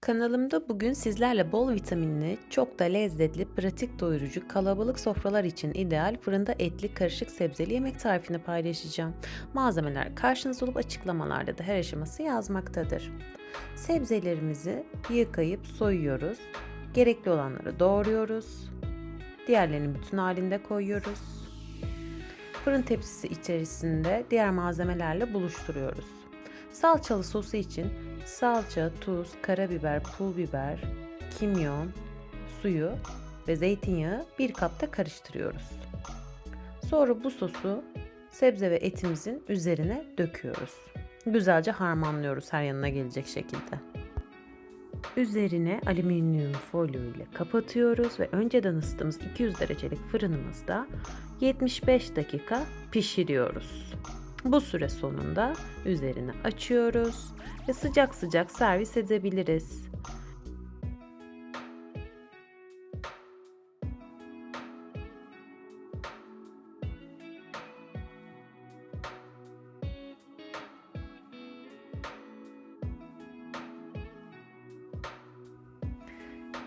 Kanalımda bugün sizlerle bol vitaminli, çok da lezzetli, pratik doyurucu, kalabalık sofralar için ideal fırında etli karışık sebzeli yemek tarifini paylaşacağım. Malzemeler karşınızda olup açıklamalarda da her aşaması yazmaktadır. Sebzelerimizi yıkayıp soyuyoruz. Gerekli olanları doğruyoruz. Diğerlerini bütün halinde koyuyoruz. Fırın tepsisi içerisinde diğer malzemelerle buluşturuyoruz. Salçalı sosu için salça, tuz, karabiber, pul biber, kimyon, suyu ve zeytinyağı bir kapta karıştırıyoruz. Sonra bu sosu sebze ve etimizin üzerine döküyoruz. Güzelce harmanlıyoruz her yanına gelecek şekilde. Üzerine alüminyum folyo ile kapatıyoruz ve önceden ısıttığımız 200 derecelik fırınımızda 75 dakika pişiriyoruz. Bu süre sonunda üzerini açıyoruz ve sıcak sıcak servis edebiliriz.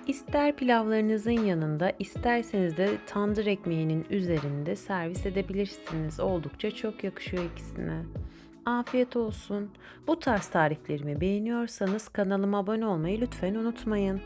İster pilavlarınızın yanında, isterseniz de tandır ekmeğinin üzerinde servis edebilirsiniz. Oldukça çok yakışıyor ikisine. Afiyet olsun. Bu tarz tariflerimi beğeniyorsanız kanalıma abone olmayı lütfen unutmayın.